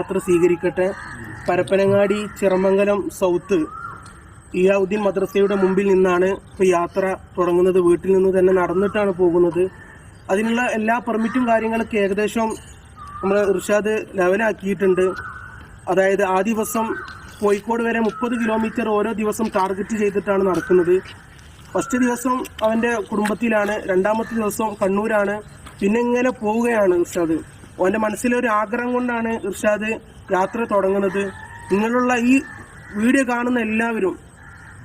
യാത്ര സ്വീകരിക്കട്ടെ. പരപ്പനങ്ങാടി ചിറമംഗലം സൗത്ത് ഇയാവുദ്ദീൻ മദ്രസയുടെ മുമ്പിൽ നിന്നാണ് ഇപ്പോൾ യാത്ര തുടങ്ങുന്നത്. വീട്ടിൽ നിന്ന് തന്നെ നടന്നിട്ടാണ് പോകുന്നത്. അതിനുള്ള എല്ലാ പെർമിറ്റും കാര്യങ്ങളൊക്കെ ഏകദേശം നമ്മൾ ഇർഷാദ് ലെവലാക്കിയിട്ടുണ്ട്. അതായത് ആ ദിവസം കോഴിക്കോട് വരെ മുപ്പത് കിലോമീറ്റർ ഓരോ ദിവസം ടാർഗറ്റ് ചെയ്തിട്ടാണ് നടക്കുന്നത്. ഫസ്റ്റ് ദിവസം അവന്റെ കുടുംബത്തിലാണ്. രണ്ടാമത്തെ ദിവസം കണ്ണൂരാണ്. പിന്നെ ഇങ്ങനെ പോവുകയാണ് ഇർഷാദ്. അവന്റെ മനസ്സിലൊരു ആഗ്രഹം കൊണ്ടാണ് ഇർഷാദ് യാത്ര തുടങ്ങുന്നത്. നിങ്ങളുള്ള ഈ വീഡിയോ കാണുന്ന എല്ലാവരും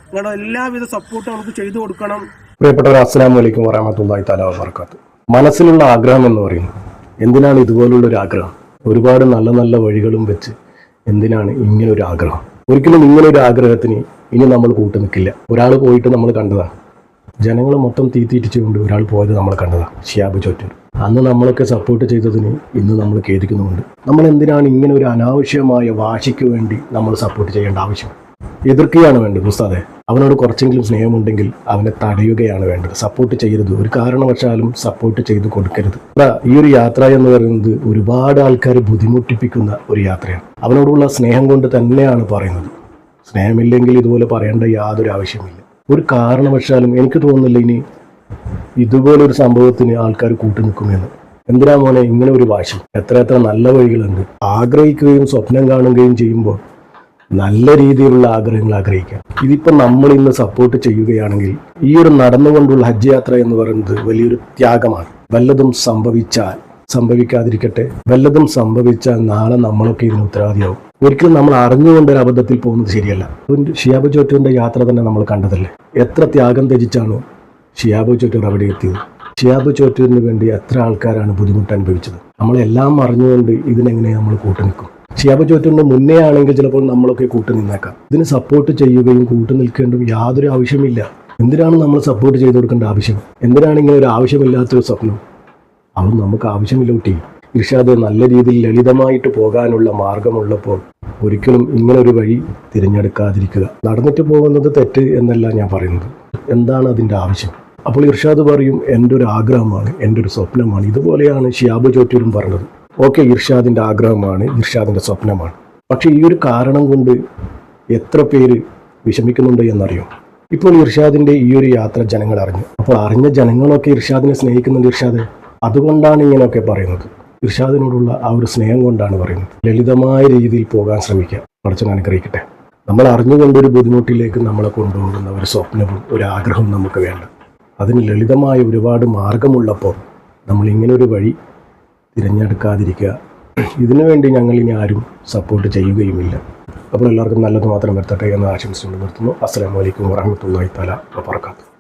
നിങ്ങളുടെ എല്ലാവിധ സപ്പോർട്ടും നമുക്ക് ചെയ്തു കൊടുക്കണം. പ്രിയപ്പെട്ടവർ അസ്സാം അലൈക്കും വറഹമത്തല്ലായി തആല വബറകാത്ത് മനസ്സിലുള്ള ആഗ്രഹം എന്ന് പറയുന്നത് എന്തിനാണ് ഇതുപോലുള്ള ഒരു ആഗ്രഹം? ഒരുപാട് നല്ല നല്ല വഴികളും വെച്ച് എന്തിനാണ് ഇങ്ങനെ ഒരു ആഗ്രഹം? ഒരിക്കലും ഇങ്ങനെ ഒരു ആഗ്രഹത്തിന് ഇനി നമ്മൾ കൂട്ടു നിൽക്കില്ല. ഒരാൾ പോയിട്ട് നമ്മൾ കണ്ടതാണ്. ജനങ്ങൾ മൊത്തം തീറ്റീറ്റിച്ചുകൊണ്ട് ഒരാൾ പോയത് നമ്മൾ കണ്ടതാണ് ഷിയാബ് ചോറ്റൂർ. അന്ന് നമ്മളൊക്കെ സപ്പോർട്ട് ചെയ്തതിന് ഇന്ന് നമ്മൾ ഖേദിക്കുന്നുമുണ്ട്. നമ്മൾ എന്തിനാണ് ഇങ്ങനെ ഒരു അനാവശ്യമായ വാശിക്ക് വേണ്ടി നമ്മൾ സപ്പോർട്ട് ചെയ്യേണ്ട ആവശ്യം? എതിർക്കുകയാണ് വേണ്ടത് ഉസ്താദെ. അവനോട് കുറച്ചെങ്കിലും സ്നേഹമുണ്ടെങ്കിൽ അവനെ തടയുകയാണ് വേണ്ടത്. സപ്പോർട്ട് ചെയ്യരുത്. ഒരു കാരണവശാലും സപ്പോർട്ട് ചെയ്ത് കൊടുക്കരുത്. ഈ ഒരു യാത്ര എന്ന് പറയുന്നത് ഒരുപാട് ആൾക്കാർ ബുദ്ധിമുട്ടിപ്പിക്കുന്ന ഒരു യാത്രയാണ്. അവനോടുള്ള സ്നേഹം കൊണ്ട് തന്നെയാണ് പറയുന്നത്. സ്നേഹമില്ലെങ്കിൽ ഇതുപോലെ പറയേണ്ട യാതൊരു ആവശ്യമില്ല ഒരു കാരണവശാലും എനിക്ക് തോന്നുന്നില്ല ഇനി ഇതുപോലൊരു സംഭവത്തിന് ആൾക്കാർ കൂട്ടു നിൽക്കുമെന്ന്. എന്തിനാ മോനെ ഇങ്ങനെ ഒരു വാശി? എത്ര എത്ര നല്ല വഴികളുണ്ട്. ആഗ്രഹിക്കുകയും സ്വപ്നം കാണുകയും ചെയ്യുമ്പോൾ നല്ല രീതിയിലുള്ള ആഗ്രഹങ്ങൾ ആഗ്രഹിക്കാം. ഇതിപ്പോൾ നമ്മൾ ഇന്ന് സപ്പോർട്ട് ചെയ്യുകയാണെങ്കിൽ ഈ ഒരു നടന്നുകൊണ്ടുള്ള ഹജ്ജ് യാത്ര എന്ന് പറയുന്നത് വലിയൊരു ത്യാഗമാണ്. വല്ലതും സംഭവിച്ചാൽ സംഭവിക്കാതിരിക്കട്ടെ. വല്ലതും സംഭവിച്ചാൽ നാളെ നമ്മളൊക്കെ ഇതിന് ഉത്തരവാദിയാവും. ഒരിക്കലും നമ്മൾ അറിഞ്ഞുകൊണ്ട് ഒരു അബദ്ധത്തിൽ പോകുന്നത് ശരിയല്ല. ഷിയാബ് ചോറ്റൂരിന്റെ യാത്ര തന്നെ നമ്മൾ കണ്ടതല്ലേ? എത്ര ത്യാഗം ത്യജിച്ചാണ് ഷിയാബ് ചോറ്റൂർ അവിടെ എത്തിയത്? ഷിയാബ് ചോറ്റൂരിന് വേണ്ടി എത്ര ആൾക്കാരാണ് ബുദ്ധിമുട്ട് അനുഭവിച്ചത്? നമ്മളെല്ലാം അറിഞ്ഞുകൊണ്ട് ഇതിനെങ്ങനെ നമ്മൾ കൂട്ടുനിൽക്കും? ഷിയാബ് ചോറ്റൂരിന് മുന്നേ ആണെങ്കിൽ ചിലപ്പോൾ നമ്മളൊക്കെ കൂട്ടു നിന്നേക്കാം. ഇതിന് സപ്പോർട്ട് ചെയ്യുകയും കൂട്ടു നിൽക്കേണ്ടതും യാതൊരു ആവശ്യമില്ല. എന്തിനാണ് നമ്മൾ സപ്പോർട്ട് ചെയ്തു കൊടുക്കേണ്ട ആവശ്യം? എന്തിനാണ് ഇങ്ങനെ ഒരു ആവശ്യമില്ലാത്തൊരു സ്വപ്നം? അത് നമുക്ക് ആവശ്യമില്ല കുട്ടി. ഇർഷാദ് നല്ല രീതിയിൽ ലളിതമായിട്ട് പോകാനുള്ള മാർഗമുള്ളപ്പോൾ ഒരിക്കലും ഇങ്ങനെ ഒരു വഴി തിരഞ്ഞെടുക്കാതിരിക്കുക. നടന്നിട്ട് പോകുന്നത് തെറ്റ് എന്നല്ല ഞാൻ പറയുന്നത്. എന്താണ് അതിന്റെ ആവശ്യം? അപ്പോൾ ഇർഷാദ് പറയും എന്റെ ഒരു ആഗ്രഹമാണ് എന്റെ ഒരു സ്വപ്നമാണ്. ഇതുപോലെയാണ് ഷിയാബ് ചോറ്റൂരും പറഞ്ഞത്. ഓക്കെ ഇർഷാദിന്റെ ആഗ്രഹമാണ് ഇർഷാദിന്റെ സ്വപ്നമാണ്. പക്ഷേ ഈ ഒരു കാരണം കൊണ്ട് എത്ര പേര് വിഷമിക്കുന്നുണ്ട് എന്നറിയോ? ഇപ്പോൾ ഇർഷാദിന്റെ ഈ ഒരു യാത്ര ജനങ്ങൾ അറിഞ്ഞു. അപ്പോൾ അറിഞ്ഞ ജനങ്ങളൊക്കെ ഇർഷാദിനെ സ്നേഹിക്കുന്നുണ്ട് ഇർഷാദ്. അതുകൊണ്ടാണ് ഇങ്ങനെയൊക്കെ പറയുന്നത്. ഇർഷാദിനോടുള്ള ആ ഒരു സ്നേഹം കൊണ്ടാണ് പറയുന്നത്. ലളിതമായ രീതിയിൽ പോകാൻ ശ്രമിക്കുക പഠിച്ചൻ അനുഗ്രഹിക്കട്ടെ. നമ്മൾ അറിഞ്ഞുകൊണ്ടൊരു ബുദ്ധിമുട്ടിലേക്ക് നമ്മളെ കൊണ്ടുപോകുന്ന ഒരു സ്വപ്നവും ഒരു ആഗ്രഹവും നമുക്ക് വേണ്ട. അതിന് ലളിതമായ ഒരുപാട് മാർഗമുള്ളപ്പോൾ നമ്മൾ ഇങ്ങനൊരു വഴി തിരഞ്ഞെടുക്കാതിരിക്കുക. ഇതിനു വേണ്ടി ഞങ്ങൾ ഇനി ആരും സപ്പോർട്ട് ചെയ്യുകയുമില്ല. അപ്പോൾ എല്ലാവർക്കും നല്ലത് മാത്രം വരുത്തട്ടെ എന്ന് ആശംസിച്ചുകൊണ്ട് നിർത്തുന്നു. അസ്സാം വലൈക്കും വാഹമത്തല്ലാ തല വാബർക്കാത്തു